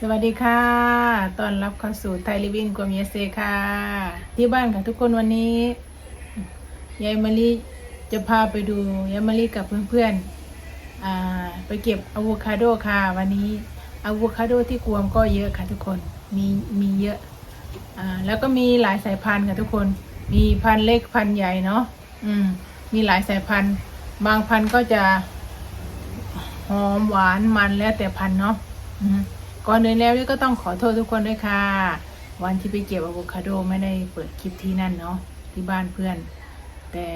สวัสดีค่ะ ตอนรับเข้าสู่ไทยลิวินกวมเยเซค่ะ ที่บ้านค่ะทุกคนวันนี้ยายมะลิจะพาไปดูยายมะลิกับเพื่อนๆไปเก็บอะโวคาโดค่ะ วันนี้อะโวคาโดที่กวมก็เยอะค่ะทุกคน มีมีเยอะอแล้วก็มีหลายสายพันธุ์ค่ะทุกคน มีพันธุ์เล็กพันธุ์ใหญ่เนาะ อืม มีหลายสายพันธุ์ บางพันธุ์ก็จะหอมหวานมันแล้วแต่พันธุ์เนาะ อืม ก่อนอื่นแล้วนี่ก็ต้องขอโทษทุกคนด้วยค่ะ วันที่ไปเก็บอะโวคาโดไม่ได้เปิดคลิปที่นั่นเนาะที่บ้านเพื่อน แต่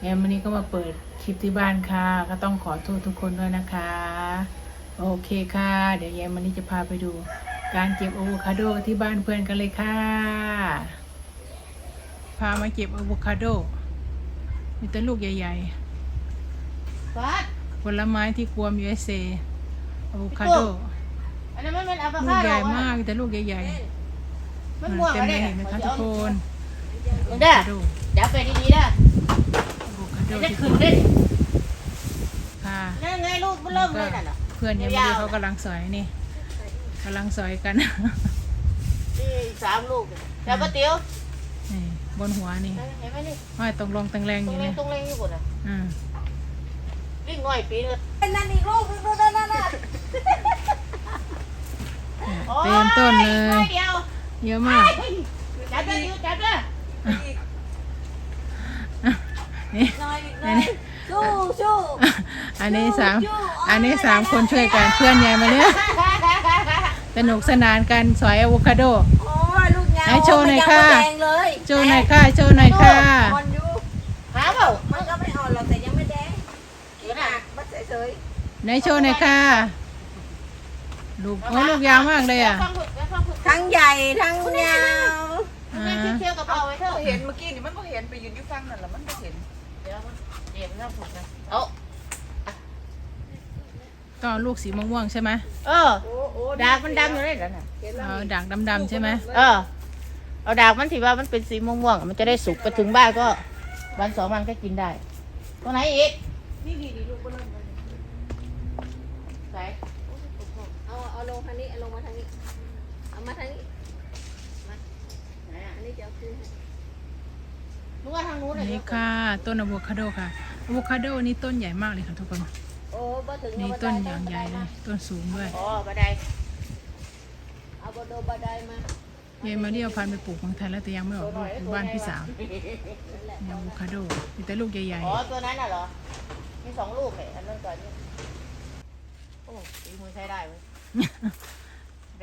แอมวันนี้ก็มาเปิดคลิปที่บ้านค่ะ ก็ต้องขอโทษทุกคนด้วยนะคะ โอเคค่ะ เดี๋ยวแยมวันนี้จะพาไปดู การเก็บอะโวคาโดที่บ้านเพื่อนกันเลยค่ะ พามาเก็บอะโวคาโดมีแต่ลูกใหญ่ๆฟัดผลไม้ที่กวม USA อะโวคาโด อันนั้นมันเป็นอะโวลูคากโดใหญ่มากแต่ลูกใหญ่มันๆม่วงเต็มอะไรเลยเห็นไหมคะทุกคนมึงเด้ออะโวคาโดเดี๋ยวไปดีๆนะอะโวคาโดเดี๋ยวจะที่ขึ้นเด้ค่ะนั่นไงลูกมันเริ่มเลยน่ะเพื่อนยังไม่ได้เขากำลังสอยนี่กำลังสอยกัน นี่สามลูกเดี๋ยวป้าเตี๋ยวนี่บนหัวนี่เห็นไหมนี่ห้อยตรงลงตังแรงตอรงยู่เล่นี่งตรงเล่งอยู่บนอะอ่าวิ่งหน่อยปีนึงนั่นอีกลูกนึงดูนั่นนั่นน่ะ เต็มต้นเลยเดียวเยอะมากจับด้วยจับด้วยนี่น้อยอีกหน่อยสู้สู้อันนี้สามอันนี้สามคนช่วยกันเพื่อนยายมาเนี่ยสนุกสนานกันสอยอะโวคาโดโอ้ยลูกเงาไหนโชว์หน่อยค่ะมังไม่แดงเลยโชว์หน่อยค่ะโชว์หน่อยค่ะอ่อนอยู่หาเปล่ามันก็ไม่อ่อนหรอกแต่ยังไม่แดงกินหนักมันเฉยไหนโชว์หน่อยค่ะ ลูกโอ้ยลูกยาวมากเลยอะฟังฝึกฟังฝึกๆทั้งใหญ่ทั้งยาวอ่าแม่เที่ยวกับเอาไว้เถอะเห็นเมื่อกี้นี่มันก็เห็นไปยืนอยู่ฟังนั่นแหละมันก็เห็นเดี๋ยวเดี๋ยวมันฝึกนะเอาก็เอาลูกสีม่วงๆใช่ไหมเออโอ้โอ้ดากมันดำอยู่เลยเหรอน่ะเห็นแล้วเอาด่างดำๆใช่ไหมเออเอาดากมันที่ว่ามันเป็นสีม่วงๆอะมันจะได้สุกไปถึงบ้านก็ วันสองวันก็กินได้ตัวไหนอีกนี่ดีดีลูกก็เริ่มเลยไหน เอาเอาลงทางนี้เอาลงมาทางนี้ เอามาทางนี้ไหนอะอันนี้จะเอาคืนให้นึกว่าทางนู้นเลยนี่ค่ะ ต้นอะโวคาโดค่ะอะโวคาโดนี่ต้นใหญ่มากเลยค่ะทุกคนโอ้บ่ถึงนี่เอาต้นบัอย่างใหญ่เลยต้นสูงด้วยอ๋อบันไดเอาบโดบันไดมายายมาเรียวพันธุ์ไปปลูกเมืองไทยแล้วแต่ยังไม่ออกลูกอยู่บ้านพี่สาวนี่อะโวคาโดมีแต่ลูกใหญ่อ๋อตัวนั้นน่ะเหรอมีสองลูกเลยอันนั้นก่อนนี่โอ้ตีมือใช้ได้เว้ยๆ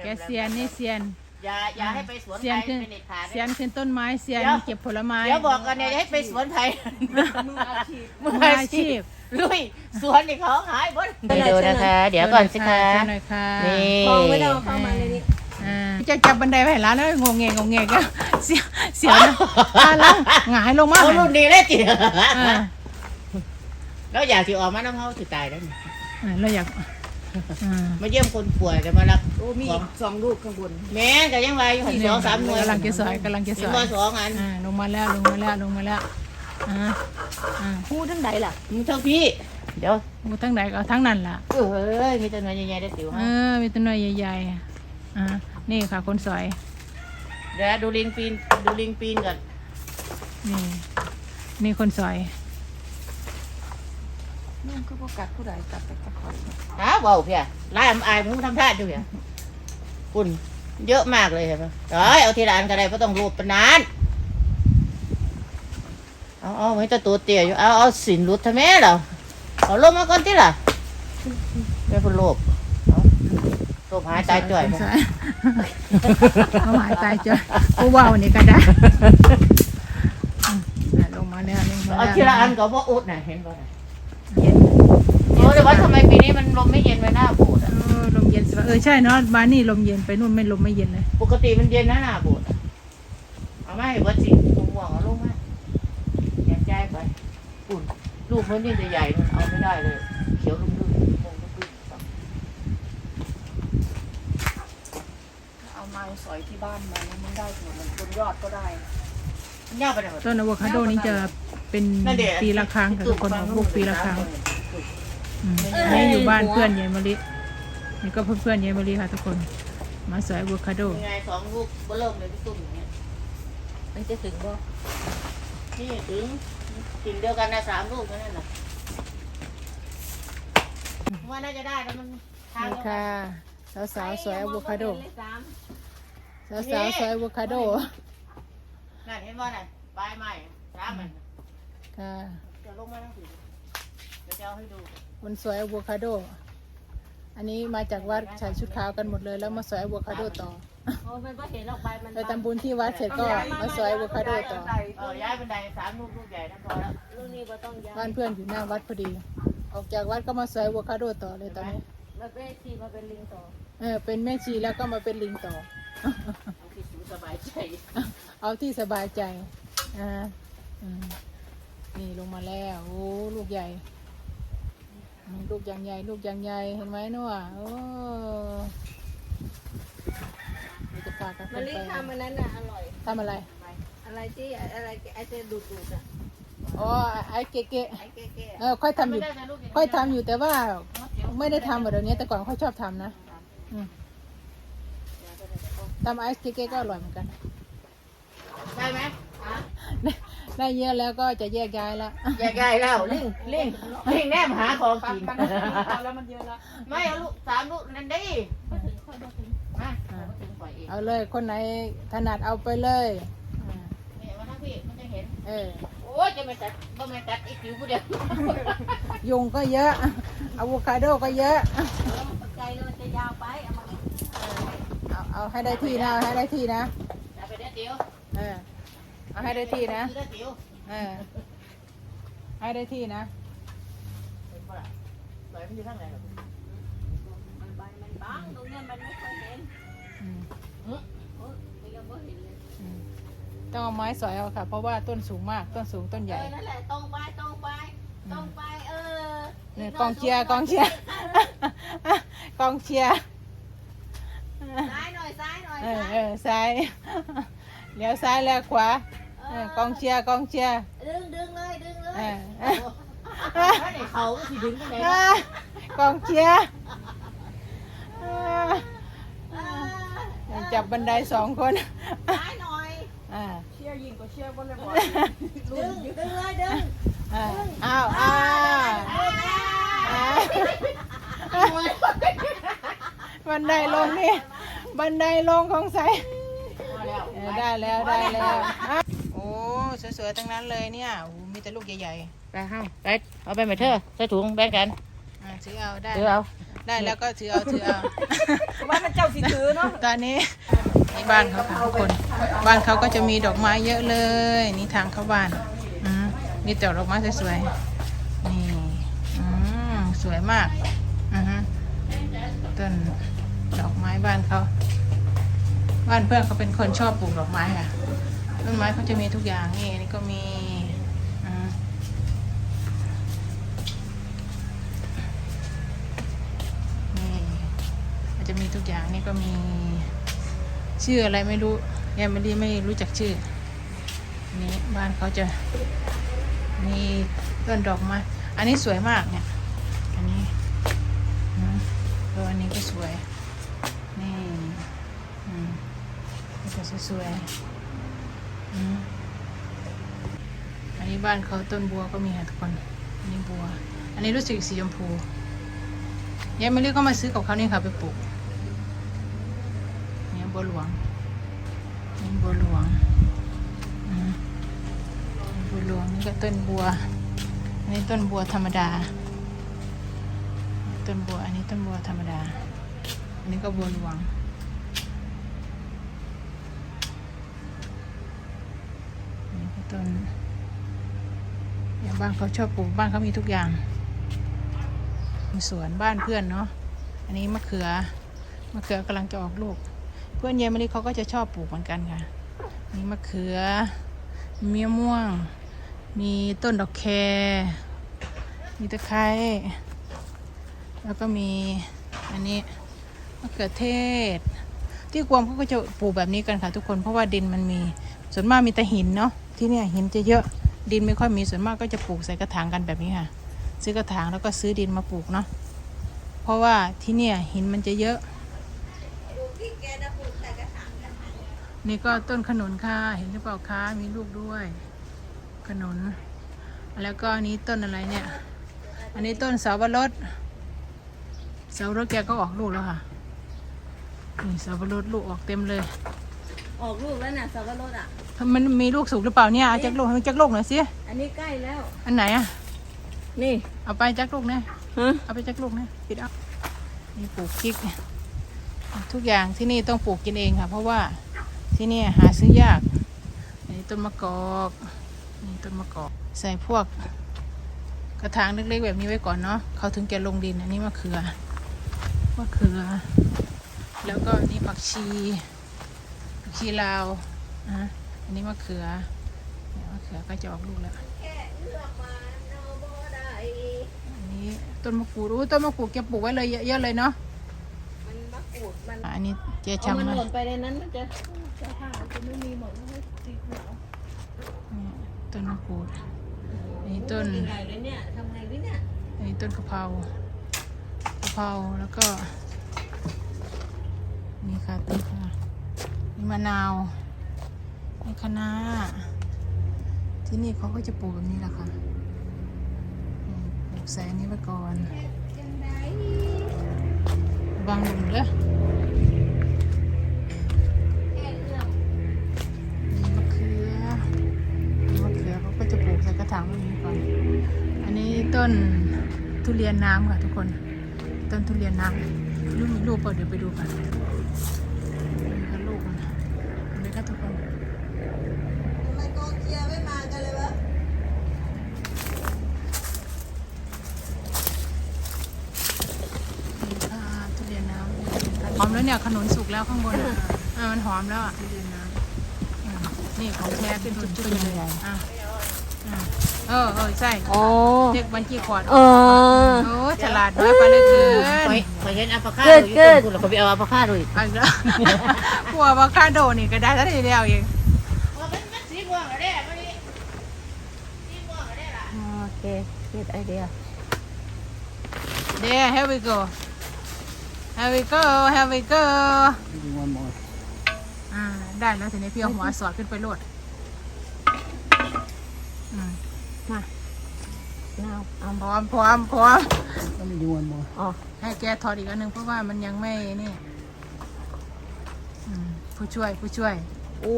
แกเซียนนี่เซียน อย่าอย่าให้ไปสวนเซียนไผ่ขึ้นเป็นเด็ดขาดเซียนขึ้นต้นไม้เซียนเก็บผลไม้เดี๋ยวบอกกันเนี่ยให้ไปสวนไผ่มืออาชีพมือมืออาอาชีชีพพลุยสวนนี่เขาหายหมดไปดูนะคะ เดี๋ยวก่อนสิคะเชิญหน่อยค่ะนี่ทองไม่ต้องเอาเข้ามาเลยนี่อ่าจะจับบันไดไปเห็นร้านแล้วงงเงงงเงก็เสียวเสียวนะอ่าแล้วหงายลงมาเอารุ่นดีเลยจิอ่าแล้วอยากสิออกมาน้ำเขาสิตายแล้วนี่อ่าเราอยาก อ่ามาเยี่ยมคนป่วยกันมารับโอ้มีอีกสองลูกข้างบน แม่ก็ยังไว้อยู่หันสองสามหน่วยกำลังจะสอยกำลังจะสเห็นอยว่าสองอันอ่าลงมาแล้วลงมาแล้วลงมาแล้วอ่าอ่าพูดทั้งใดล่ะมึงเท่าพี่ เดี๋ยวหมูทั้งไหนก็เอาทั้งนั้นล่ะ เอ้ยมีแต่หน่วยใหญ่ๆได้ติ๋วเอฮะอมีต้นไม้ใหญ่ๆอ่านี่ค่ะคนสอยเดี๋ยวดูลิงปีนดูลิงปีนก่อนนี่นี่คนสอย นุ่มก็บ่กัดผู้ใดกัดแต่กระคอยหาเบาเพียไล่อำอายมึงทำท่าดูเพียปุ่นเยอะมากเลยเห็นปะเอ้ยเอาทีละอันก็ได้ไม่ต้องรูปปานนาน เอาเอาไม่ต้องตัวเตี้ยอยู่เอาเอาสินรุดทำไมเหรอเอาลงมาก่อนที่ล่ะไม่พูดโลภเอาโลภหายตายจ่อยคนนะสอยเอาหายตายจ่อยกูว่าวนี่ก็ได้อืมอะลงมาแล้วลงมาเอาแล้วทีละอันก็บ่อุดน่ะเห็นป่ะ เย็นโอ้แต่ว่าทำไมปีนี้มันลมไม่เย็นไว้หน้าโบูดอะเออลมเย็นสบายเออใช่เนาะบ้านนี่ลมเย็นไปนู่นไม่ลมไม่เย็นเลยปกติมันเย็นนะหน้าโบูดอะเอามาให้เบิดสิห่วงเอาลงมาอยากใจายไปปุ่นลูกมันนี่จะใหญ่มันเอาไม่ได้เลย เขียวลุ่มลุ่มลุ่มลุ่มลุ่มเอาไม้สอยที่บ้านมานะมันได้ผลมันบนยอดก็ได้มันยากไปไหนหมดต้นอะโวคาโดนี่จะ เป็นนั่นเดี๋ยวปีละครั้งกับทุกคนออกลูกปีละครั้งอืมเอออันนี่อยู่บ้านเพื่อนยายมะลินี่ก็เพื่อนๆยายมะลิค่ะทุกคน มาสอยอะโวคาโด ยังไงสองลูกเบอเริ่มเลยพี่ตุ้มอย่างเงี้ยมันจะถึงบ่นี่ถึงกิ่งเดียวกันนะสามลูกนั่นน่ะว่าน่าจะได้แล้วมันทางนี่เดียวกัค่ะ นสาวๆสวยอะโวคาโด เลขสามสาวๆสวยอะโวคาโด นั่นเห็นว่าน่ะปลายไม้สามมัน ค่ะจะลงมาทั้งสี่เดี๋ยวจะเอาให้ดูคนสวยอะโวคาโด อันนี้มาจากวัดใส่ชุดขาวกันหมดเลย แล้วมาสอยอะโวคาโดต่อโอ้มันก็เห็นออกไปมันไปทำบุญที่วัดเสร็จก็มาสอยอะโวคาโดต่อเออย้ายบันไดสามลูกลูกใหญ่นั่นพอแล้วลูกนี้ก็ต้องย้ายบ้านเพื่อนอยู่หน้าวัดพอดี ออกจากวัดก็มาสอยอะโวคาโดต่อเลยตอนนี้มันเป็นทีมาเป็นลิงต่อเออเป็นแม่ชีแล้วก็มาเป็นลิงต่อ เอาที่สูสบายใจเอาที่สบายใจอ่าอืม นี่ลงมาแล้ว โอ้ลูกใหญ่อืมลูกอย่างใหญ่ ลูกอย่างใหญ่ เห็นไหมนัวโอ้เราจะพากันมันไปลิงทำอันนั้นน่ะอร่อยทำอะไร อะไรที่อะไรไอเจดูดดูดอะอ๋อไอ้เก๊ะไอเก๋ๆเออค่อยทำอยู่ไม่ได้นะลูกค่อยทำอยู่แต่ว่า ไม่ได้ทำแบบเดี๋ยวนี้แต่ก่อนค่อยชอบทำนะอืมทำไอซ์เก๊ะๆก็อร่อยเหมือนกัน ได้ไหมอะ ได้เยอะแล้วก็จะแยกย้ายละแยกย้ายแล้วลิงลิงลิงแนมหาของกินแล้วมันเยอะแล้วไม่เอาลูกสามลูกนั่นดิมาถึงปล่อยเองเอาเลยคนไหนถนัดเอาไปเลยอ่าเนี่ยมาทั้งพี่มันจะเห็น เออโอ้ยจะไม่ตัดก็ไม่ตัดอีกผิวผู้เดียวยุงก็เยอะอะโวคาโดก็เยอะใจมันจะยาวไปเอามาเอาเอาให้ได้ที่นะเอาให้ได้ที่นะตัดไปเดี๋ยวเดียวเออ เอาให้ได้ที่นะเดี๋ยวเดียวเออ ให้ได้ที่นะเห็นปะล่ะปล่อยมันอยู่ข้างไหนหรอมันใบมันบางตรงนี้มันไม่ค่อยเห็นอืมโอ้ยยังไม่เห็นเลยอืมต้องเอาไม้สอยเอาค่ะ เพราะว่าต้นสูงมาก ต้นสูงต้นใหเอญ่ อนั่นแหละตรงไปตรงไปตรงไปเออเนี่ยกองเชียร์กองเชียร์ กองเชียร์ ซ้ายหน่อยซ้ายหน่อยเออซ้าย เออซ้าย เลี้ยวซ้ายเลี้ยวขวาเออกองเชียร์กองเชียร์ดึงดึงเลยดึงเลเอยอถ้าไหนเขาก็สิดึงไปไหนอะกองเชียร์อ่าเออจับบันไดสองคนซ้ายหน่อยอ่าเชียร์ยิงก็เชียร์บอลเลยบอลดึงดึงเลยดึงอ่าอ้าวอ้าวเอออ้าวบันไดลงนี่บันไดลงของใสเออได้แล้วได้แล้วอะโอ้ส วยๆทั้งนั้นเลยเนี่ยโอ้มีแต่ลูกใหญ่ไปห้าไปเอาไปไหมเธอใส่ถุงแบ่งกันๆอะถือเอาได้เดี๋ยวเอา ได้แล้วก็ถือเอาถือเอา ว่ามันเจ้าสิถือเนาะตอนนี้นี่บ้านเขาค่ะทุกคน บ้านเขาก็จะมีดอกไม้เยอะเลย นี่ทางเข้าบ้านอืมมีแต่ดอกไม้สวยๆนี่อืมสวยมากอือฮึต้นดอกไม้บ้านเขา บ้านเพื่อนเขาเป็นคนชอบปลูกดอกไม้ค่ะ ต้นไม้เขาจะมีทุกอย่างนี่อันนี่ก็มีอืมนี่มันจะมีทุกอย่างนี่ก็มีชื่ออะไรไม่รู้ยายมารีไม่รู้จักชื่อ นี่บ้านเขาจะมีต้นดอกไม้อันนี้สวยมากเนี่ยอันนี้อืมเอออันนี้ก็สวยนี่อืมนี่ก็สวยๆ อันนี้บ้านเขาต้นบัวก็มีค่ะทุกคนอันนี้บัว อันนี้รู้สึกสีชมพูยายมะลิก็มาซื้อกับเขานี่ค่ะไปปลูกเนี่ยบัวหลวงนี่บัวหลวงอืมบัวหลวงนี่ก็ต้นบัวอันนี้ต้นบัวธรรมดา ต้นบัว อันนี้ต้นบัวธรรมดา อันนี้ก็บัวหลวงอันนี้ก็ ต้นอย่างบ้านเขาชอบปลูกบ้านเขามีทุกอย่างมีสวนบ้านเพื่อนเนาะอันนี้มะเขือมะเขือกำลังจะออกลูก เพื่อนเยายมะลิเขาก็จะชอบปลูกเหมือนกันค่ะมีมะเขือมีมะม่วง มีต้นดอกแคมีตะไคร้แล้วก็มีอันนี้มะเขือเทศ ที่กวมเขาก็จะปลูกแบบนี้กันค่ะทุกคนเพราะว่าดินมันมี ส่วนมากมีแต่หินเนาะ ที่เนี่ยหินจะเยอะดินไม่ค่อยมีส่วนมากก็จะปลูกใส่กระถางกันแบบนี้ค่ะ ซื้อกระถางแล้วก็ซื้อดินมาปลูกเนาะเพราะว่าที่เนี่ยหินมันจะเยอะ นี่ก็ต้นขนุนค่ะเห็นหรือเปล่าคะมีลูกด้วย ขนุน แล้วก็อันนี้ต้นอะไรเนี่ย อันนี้ต้นเสาวรสสาวรสแกก็ออกลูกแล้วค่ะนี่เสาวรสลูกออกเต็มเลย ออกลูกแล้วน่ะสับปะรดอะ มันมีลูกสุกหรือเปล่าเนี่ยเอาจักลูกให้จักลูกหน่อยสิอันนี้ใกล้แล้ว อันไหนอะนี่เอาไปจักลูกเนี่ยฮะเอาไปจักลูกเนี่ยปิดเอานี่ปลูกพริกทุกอย่างที่นี่ต้องปลูกกินเองค่ะ เพราะว่าที่นี่หาซื้อยากอันนี้ต้นมะกอกนี่ต้นมะกอก ใส่พวก กระถางเล็กๆแบบนี้ไว้ก่อนเนาะเขาถึงจะลงดินอันนี้มะเขือมะเขือ แล้วก็อันนี่ผักชีผัก ชีลาวนะอันนี้มะเขือเนี่ยมะเขือก็จะออกลูกแล้วแค่เลือกมาโนโบได้อันนี้ต้นมะกรูดอู้ต้นมะกรูดแกปลูกไว้เลยเยอะๆเลยเนาะมันมะกรูดมันอันนี้เจ๊เอาชำมันมาหล่นไปในนั้นมันจะจะผ้าจะไม่มีหมดมันก็ติดหัวนี่ต้นมะกรูดอันนี้ต้นใหญ่เลยเนี่ยทำไงดิเนี่ยอันนี้ต้นกะเพรากะเพราแล้วก็ะนาวนี่คะน้าที่นี่เขาก็จะปลูกแบบนี้แหละค่ะปลูกใส่อันนี้ไว้ก่อนจังไดบางหลุมเด้อมะเขือมะเขือเขาก็จะปลูกใส่กระถางแบบนี้ก่อน อันนี้ต้นทุเรียนน้ำค่ะทุกคน ต้นทุเรียนน้ำลูกมีลูกเปล่าเดี๋ยวไปดูกันนี่ค่ะลูกมันเห็นไหมคะ ทุกคนทำไมกองเชียร์ไม่มากันเลยวะนี่ค่ะทุเรียนน้ำหอมแล้วเนี่ยขนุนสุกแล้วข้างบนอะอะมันหอมแล้วอะทุเรียนน้ำอะนี่ของแท้เป็นจุดๆเลยอะอะ เออเออใช่อ๋อเด็กบัญชีขวดเออ โอ้ฉลาดน้อยไปเลยเกินคอยคอยเห็นอัปคาเกิโดดอยู่เกิต้ดนคุณแล้วก็ไปเอาอัปคาโดอีกอันละกลัวว่าคาโดนี่ก็ได้แล้วทีเดียวเองมันสีม่วงอะไรมันนี่สีม่วงอะไรล่ะโอเคเกิดไอเดียเดี๋ยว here we go here we go here we go อ่า ได้แล้วทีนี้พี่เอาหัวสอดขึ้นไปโลด อืม นาวเอาพร้อมพร้อมพร้อมอ๋อให้แกถอดอีกอันหนึ่งเพราะว่ามันยังไม่นี่อืมผู้ช่วยผู้ช่วยอู้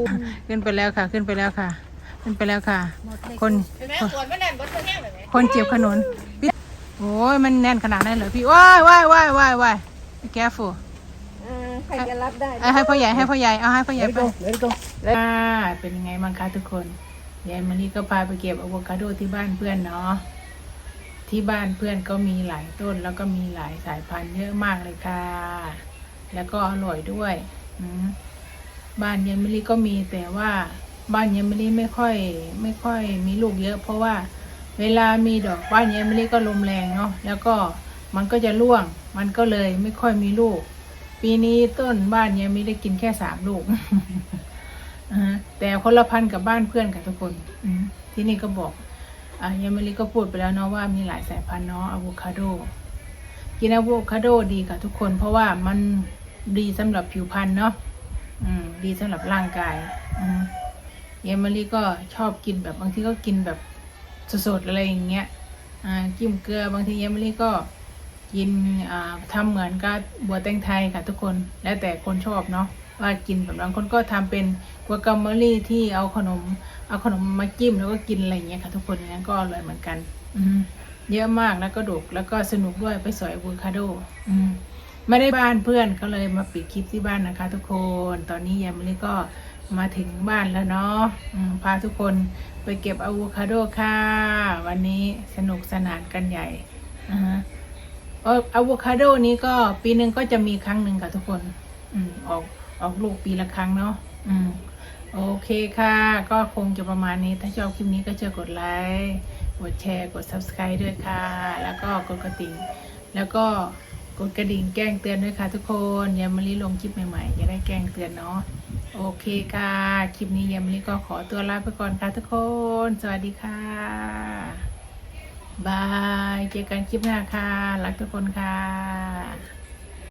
ขึ้นไปแล้วค่ะ ขึ้นไปแล้วค่ะ ขึ้นไปแล้วค่ะ คนเห็นไหมขวดมันแน่นบนตัวแห้งเลยไหมคนเจ็บขนุนพี่โอ้ยมันแน่นขนาดนั้นเหรอพี่ว้ายว้ายว้ายว้ายว้ายแกฟูอ่าใครจะรับได้ให้พ่อใหญ่ให้พ่อใหญ่เอาให้พ่อใหญ่ไปเดี๋ยวดูอ่าเป็นยังไงบ้างคะทุกคน ยายมารีก็พาไปเก็บอะโวคาโดที่บ้านเพื่อนเนาะที่บ้านเพื่อนก็มีหลายต้นแล้วก็มีหลายสายพันธุ์เยอะมากเลยค่ะ แล้วก็อร่อยด้วยบ้านยายมารีก็มีแต่ว่าบ้านยายมารีไม่ค่อย ไม่ค่อยมีลูกเยอะ เพราะว่าเวลามีดอกบ้านยายมารีก็ลมแรงเนาะแล้วก็มันก็จะร่วง มันก็เลยไม่ค่อยมีลูก ปีนี้ต้นบ้านยายมารีได้กินแค่สามลูก แต่คนละพันกับบ้านเพื่อนกับทุกคนอที่นี่ก็บอกอะยามารีก็พูดไปแล้วเนาะว่ามีหลายสายพันธุ์เนาะอะโวคาโดกินอะโวคาโดดีกับทุกคน เพราะว่ามันดีสำหรับผิวพรรณเนาะดีสำหรับร่างกายอืมยามารีก็ชอบกินแบบบางทีก็กินแบบสดๆอะไรอย่างเงี้ยจิ้มเกลือบางทียามารีก็กินอ่าทำเหมือนกับบัวแตงไทยค่ะทุกคน แล้วแต่คนชอบเนาะ ว่ากินแบบบางคนก็ทำเป็นกัวกามอรี่ที่เอาขนม เอาขนมมาจิ้มแล้วก็กินอะไรอย่างเงี้ยค่ะ ทุกคนอย่างนั้นก็อร่อยเหมือนกันอืเยอะมากแล้วก็ดกแล้วก็สนุกด้วยไปสอยอะโวคาโด อืมไม่ได้บ้านเพื่อนก็เลยมาปิดคลิปที่บ้านนะคะ ทุกคนตอนนี้ยามะลิก็มาถึงบ้านแล้วเนาะพาทุกคนไปเก็บอะโวคาโดค่ะ วันนี้สนุกสนานกันใหญ่อ่าฮะเอ่ออะโวคาโดนี้ก็ปีหนึ่งก็จะมีครั้งหนึ่งค่ะทุกคนอืมออก ออกลูกปีละครั้งเนาะอืมโอเคค่ะ ก็คงจะประมาณนี้ ถ้าชอบคลิปนี้ก็เช่วยกดไลค์กดแชร์กด subscribe ด้วยค่ะ แล้วก็กดกระดิ่งแล้วก็กดกระดิ่งแจ้งเตือนด้วยค่ะทุกคนยามมะลิลงคลิปใหม่ๆจะได้แจ้งเตือนเนาะโอเคค่ะ คลิปนี้ยามมะลิก็ขอตัวลาไปก่อนค่ะทุกคน สวัสดีค่ะบายเจอกันคลิปหน้าค่ะรักทุกคนค่ะ